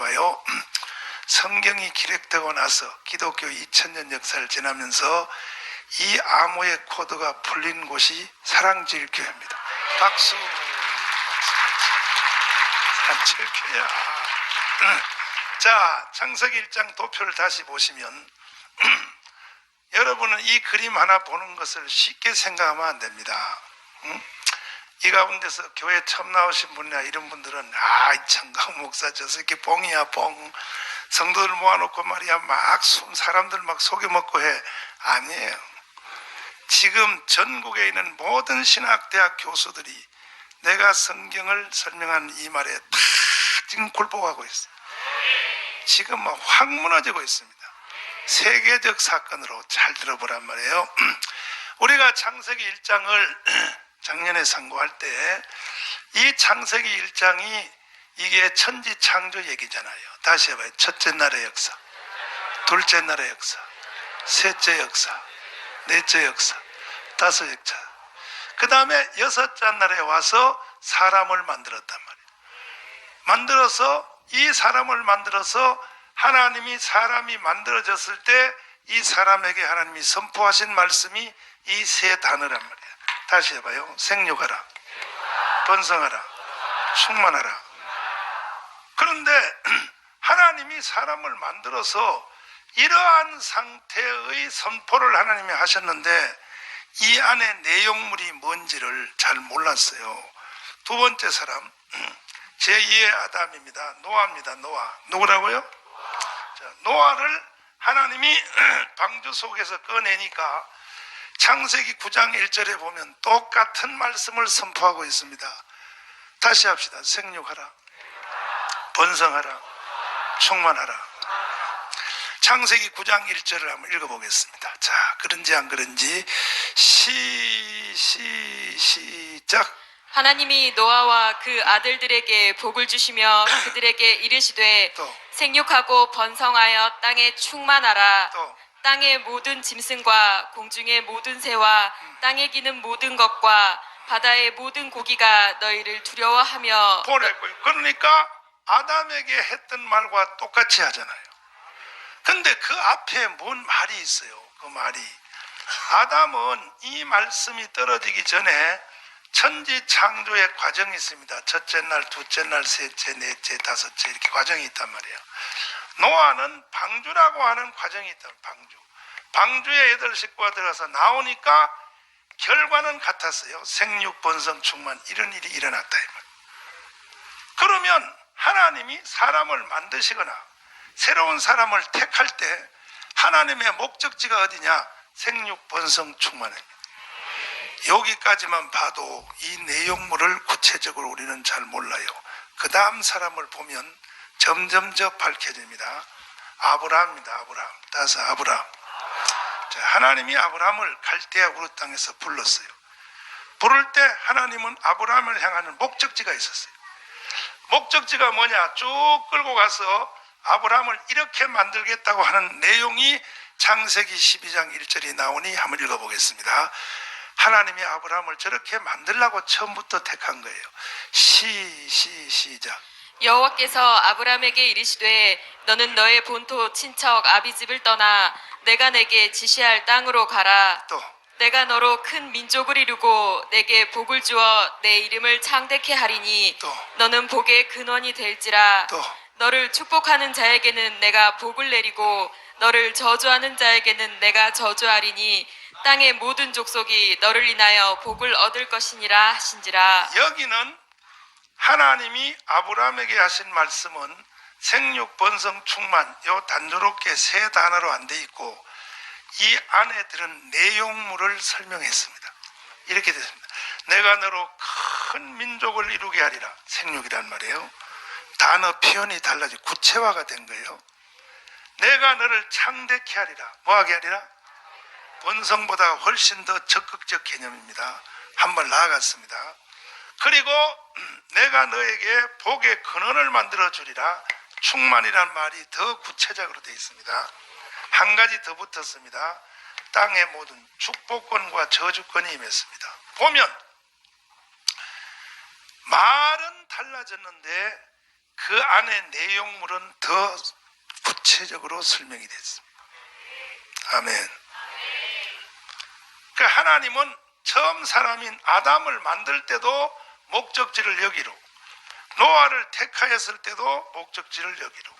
해봐요. 성경이 기록되고 나서 기독교 2000년 역사를 지나면서 이 암호의 코드가 풀린 곳이 사랑제일교회입니다. 박수. 사랑제일교회야. 자, 창세기 1장 도표를 다시 보시면 여러분은 이 그림 하나 보는 것을 쉽게 생각하면 안 됩니다. 응? 이 가운데서 교회 처음 나오신 분이나 이런 분들은 아, 이 청강 목사 저 새끼 뽕이야 뽕. 성도들 모아놓고 말이야 막숨 사람들 막 속여먹고 해. 아니에요. 지금 전국에 있는 모든 신학대학 교수들이 내가 성경을 설명한 이 말에 다 지금 굴복하고 있어요. 지금 막 확 무너지고 있습니다. 세계적 사건으로 잘 들어보란 말이에요. 우리가 창세기 1장을 작년에 선고할 때 이 창세기 1장이 이게 천지 창조 얘기잖아요. 다시 해봐요. 첫째 날의 역사, 둘째 날의 역사, 셋째 역사, 넷째 역사, 다섯 역사. 그 다음에 여섯째 날에 와서 사람을 만들었단 말이에요. 만들어서 이 사람을 만들어서 하나님이 사람이 만들어졌을 때 이 사람에게 하나님이 선포하신 말씀이 이 세 단어란 말이에요. 다시 해봐요. 생육하라, 번성하라, 충만하라. 그런데 하나님이 사람을 만들어서 이러한 상태의 선포를 하나님이 하셨는데 이 안에 내용물이 뭔지를 잘 몰랐어요. 두 번째 사람 제2의 아담입니다. 노아입니다. 노아. 누구라고요? 자, 노아를 하나님이 방주 속에서 꺼내니까 창세기 9장 1절에 보면 똑같은 말씀을 선포하고 있습니다. 다시 합시다. 생육하라. 번성하라. 충만하라. 창세기 9장 1절을 한번 읽어보겠습니다. 자, 그런지 안 그런지 시, 시, 시작. 하나님이 노아와 그 아들들에게 복을 주시며 그들에게 이르시되 또. 생육하고 번성하여 땅에 충만하라 또. 땅의 모든 짐승과 공중의 모든 새와 땅에 기는 모든 것과 바다의 모든 고기가 너희를 두려워하며 보냈고요. 그러니까 아담에게 했던 말과 똑같이 하잖아요. 근데 그 앞에 뭔 말이 있어요. 그 말이. 아담은 이 말씀이 떨어지기 전에 천지 창조의 과정이 있습니다. 첫째 날, 둘째 날, 셋째, 넷째, 다섯째 이렇게 과정이 있단 말이에요. 노아는 방주라고 하는 과정이 있다. 방주. 방주에 여덟 식구가 들어가서 나오니까 결과는 같았어요. 생육, 번성, 충만 이런 일이 일어났다 이 말. 그러면 하나님이 사람을 만드시거나 새로운 사람을 택할 때 하나님의 목적지가 어디냐? 생육, 번성, 충만입니다. 여기까지만 봐도 이 내용물을 구체적으로 우리는 잘 몰라요. 그 다음 사람을 보면 점점 더 밝혀집니다. 아브라함입니다. 아브라함. 따서 아브라함. 자, 하나님이 아브라함을 갈대아 우르 땅에서 불렀어요. 부를 때 하나님은 아브라함을 향하는 목적지가 있었어요. 목적지가 뭐냐? 쭉 끌고 가서 아브라함을 이렇게 만들겠다고 하는 내용이 창세기 12장 1절이 나오니 한번 읽어보겠습니다. 하나님이 아브라함을 저렇게 만들라고 처음부터 택한 거예요. 시, 시, 시작. 여호와께서 아브라함에게 이르시되 너는 너의 본토 친척 아비 집을 떠나 내가 내게 지시할 땅으로 가라 또, 내가 너로 큰 민족을 이루고 내게 복을 주어 내 이름을 창대케 하리니 또. 너는 복의 근원이 될지라 또. 너를 축복하는 자에게는 내가 복을 내리고 너를 저주하는 자에게는 내가 저주하리니 땅의 모든 족속이 너를 인하여 복을 얻을 것이니라 하신지라 여기는 하나님이 아브라함에게 하신 말씀은 생육, 번성, 충만 요 단조롭게 세 단어로 안 돼 있고 이 안에 들은 내용물을 설명했습니다. 이렇게 됐습니다. 내가 너로 큰 민족을 이루게 하리라. 생육이란 말이에요. 단어 표현이 달라지 구체화가 된 거예요. 내가 너를 창대케 하리라. 뭐하게 하리라? 번성보다 훨씬 더 적극적 개념입니다. 한 번 나아갔습니다. 그리고 내가 너에게 복의 근원을 만들어 주리라. 충만이란 말이 더 구체적으로 되어 있습니다. 한 가지 더 붙었습니다. 땅의 모든 축복권과 저주권이 임했습니다. 보면 말은 달라졌는데 그 안에 내용물은 더 구체적으로 설명이 됐습니다. 아멘. 그 하나님은 처음 사람인 아담을 만들 때도 목적지를 여기로 노아를 택하였을 때도 목적지를 여기로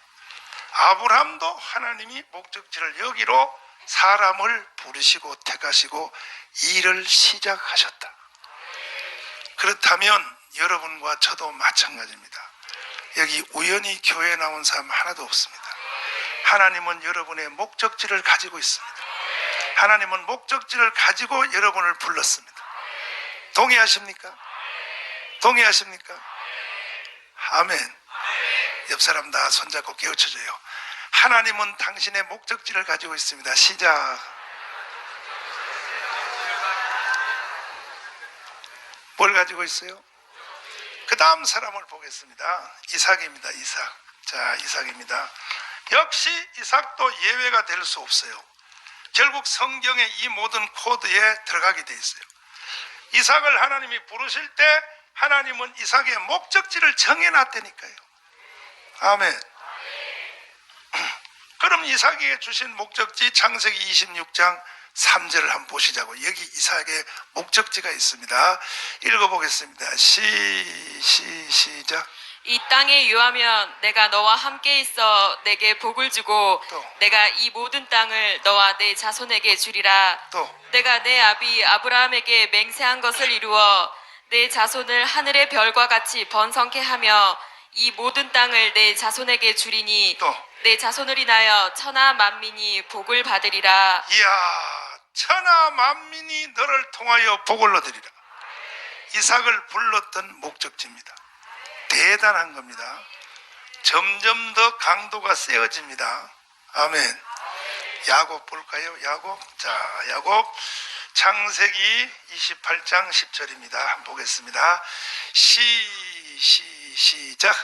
아브람도 하나님이 목적지를 여기로 사람을 부르시고 택하시고 일을 시작하셨다. 그렇다면 여러분과 저도 마찬가지입니다. 여기 우연히 교회에 나온 사람 하나도 없습니다. 하나님은 여러분의 목적지를 가지고 있습니다. 하나님은 목적지를 가지고 여러분을 불렀습니다. 동의하십니까? 동의하십니까? 아멘. 옆 사람 다 손잡고 깨우쳐줘요. 하나님은 당신의 목적지를 가지고 있습니다. 시작. 뭘 가지고 있어요? 그 다음 사람을 보겠습니다. 이삭입니다. 이삭. 자, 이삭입니다. 역시 이삭도 예외가 될 수 없어요. 결국 성경의 이 모든 코드에 들어가게 돼 있어요. 이삭을 하나님이 부르실 때 하나님은 이삭의 목적지를 정해놨다니까요. 아멘. 그럼 이삭에게 주신 목적지 창세기 26장 3절을 한번 보시자고. 여기 이삭의 목적지가 있습니다. 읽어보겠습니다. 시, 시, 시작. 이 땅에 유하면 내가 너와 함께 있어 내게 복을 주고 또. 내가 이 모든 땅을 너와 내 자손에게 주리라 또, 내가 내 아비 아브라함에게 맹세한 것을 이루어 내 자손을 하늘의 별과 같이 번성케 하며 이 모든 땅을 내 자손에게 주리니 또. 내 자손을 인하여 천하 만민이 복을 받으리라 이야, 천하 만민이 너를 통하여 복을 얻으리라. 이삭을 불렀던 목적지입니다. 대단한 겁니다. 점점 더 강도가 세어집니다. 아멘. 야곱 볼까요? 야곱. 자, 야곱 창세기 28장 10절입니다. 한번 보겠습니다. 시, 시, 시작.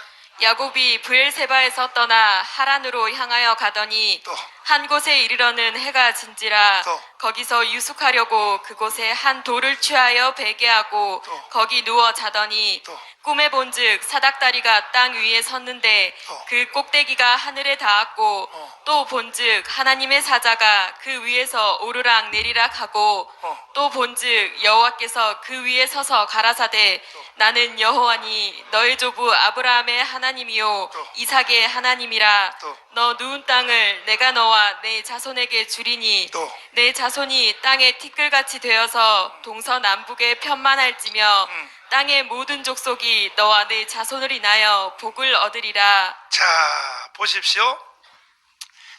야곱이 브엘세바에서 떠나 하란으로 향하여 가더니 또. 한 곳에 이르러는 해가 진지라 또. 거기서 유숙하려고 그곳에 한 돌을 취하여 베게 하고 또. 거기 누워 자더니 또. 꿈에 본즉 사닥다리가 땅 위에 섰는데 또. 그 꼭대기가 하늘에 닿았고 어. 또 본즉 하나님의 사자가 그 위에서 오르락 내리락 하고 어. 또 본즉 여호와께서 그 위에 서서 가라사대 또. 나는 여호와니 너의 조부 아브라함의 하나님이요 또. 이삭의 하나님이라 또. 너 누운 땅을 내가 너와 내 자손에게 주리니 또. 내 자손이 땅의 티끌같이 되어서 동서남북에 편만할지며 음. 땅의 모든 족속이 너와 내 자손을 인하여 복을 얻으리라 자, 보십시오.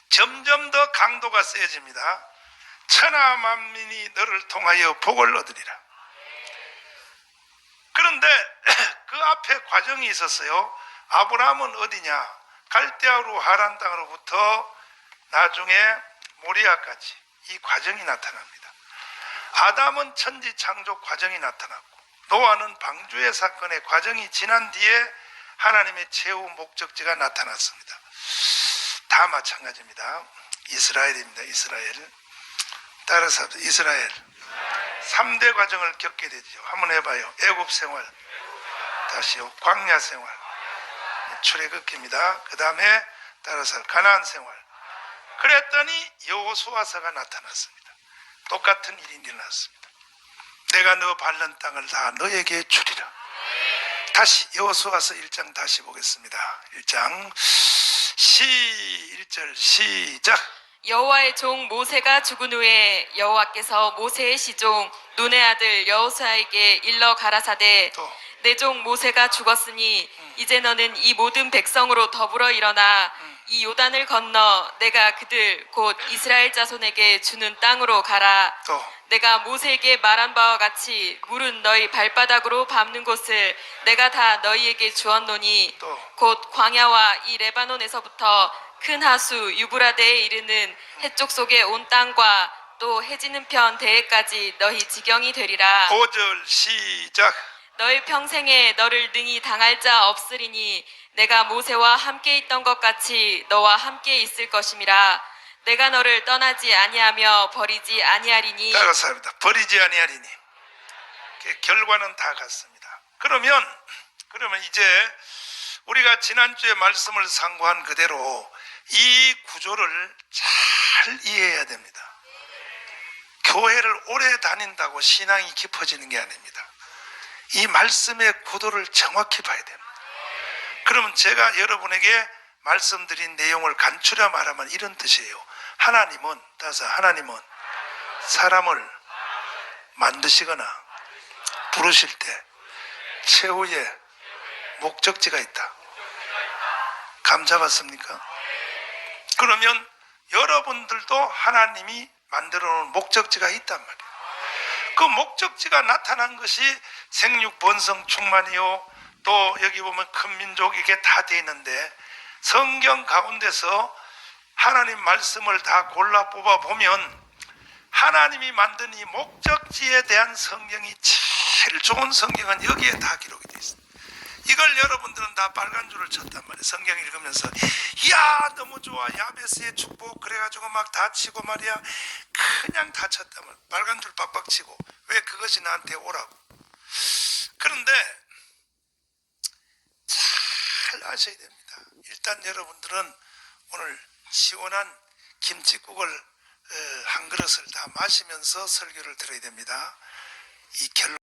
점점 더 강도가 세집니다. 천하 만민이 너를 통하여 복을 얻으리라. 그런데 그 앞에 과정이 있었어요. 아브라함은 어디냐? 갈대아로 하란 땅으로부터 나중에 모리아까지 이 과정이 나타납니다. 아담은 천지 창조 과정이 나타났고 노아는 방주의 사건의 과정이 지난 뒤에 하나님의 최후 목적지가 나타났습니다. 다 마찬가지입니다. 이스라엘입니다. 이스라엘. 따라서. 이스라엘. 3대 과정을 겪게 되죠. 한번 해봐요. 애굽 생활. 다시요. 광야 생활. 출애굽기입니다. 그 다음에 따라서 가나안 생활. 그랬더니 여호수아서가 나타났습니다. 똑같은 일이 일어났습니다. 내가 너 밟는 땅을 다 너에게 주리라. 다시 여호수아서 1장 다시 보겠습니다. 1장 시 1절 시작. 여호와의 종 모세가 죽은 후에 여호와께서 모세의 시종 눈의 아들 여호수아에게 일러 가라사대 또. 내 종 모세가 죽었으니 이제 너는 이 모든 백성으로 더불어 일어나 이 요단을 건너 내가 그들 곧 이스라엘 자손에게 주는 땅으로 가라 또. 내가 모세에게 말한 바와 같이 물은 너희 발바닥으로 밟는 곳을 내가 다 너희에게 주었노니 또. 곧 광야와 이 레바논에서부터 큰 하수 유브라데에 이르는 해쪽 속의 온 땅과 또 해지는 편 대해까지 너희 지경이 되리라 5절 시작. 너희 평생에 너를 능히 당할 자 없으리니 내가 모세와 함께 있던 것 같이 너와 함께 있을 것임이라 내가 너를 떠나지 아니하며 버리지 아니하리니 따라서 합니다. 버리지 아니하리니. 그 결과는 다 같습니다. 그러면 그러면 이제 우리가 지난주에 말씀을 상고한 그대로 이 구조를 잘 이해해야 됩니다. 교회를 오래 다닌다고 신앙이 깊어지는 게 아닙니다. 이 말씀의 구도를 정확히 봐야 됩니다. 그러면 제가 여러분에게 말씀드린 내용을 간추려 말하면 이런 뜻이에요. 하나님은, 따서 하나님은 사람을 만드시거나 부르실 때 최후의 목적지가 있다. 감 잡았습니까? 그러면 여러분들도 하나님이 만들어 놓은 목적지가 있단 말이에요. 그 목적지가 나타난 것이 생육 번성 충만이요. 또 여기 보면 큰 민족 이게 다 돼 있는데 성경 가운데서 하나님 말씀을 다 골라 뽑아 보면 하나님이 만든 이 목적지에 대한 성경이 제일 좋은 성경은 여기에 다 기록이. 이걸 여러분들은 다 빨간 줄을 쳤단 말이에요. 성경 읽으면서 이야 너무 좋아 야베스의 축복 그래가지고 막 다 치고 말이야 그냥 다 쳤단 말이에요. 빨간 줄 빡빡 치고 왜 그것이 나한테 오라고. 그런데 잘 아셔야 됩니다. 일단 여러분들은 오늘 시원한 김치국을 어, 한 그릇을 다 마시면서 설교를 들어야 됩니다. 이 결론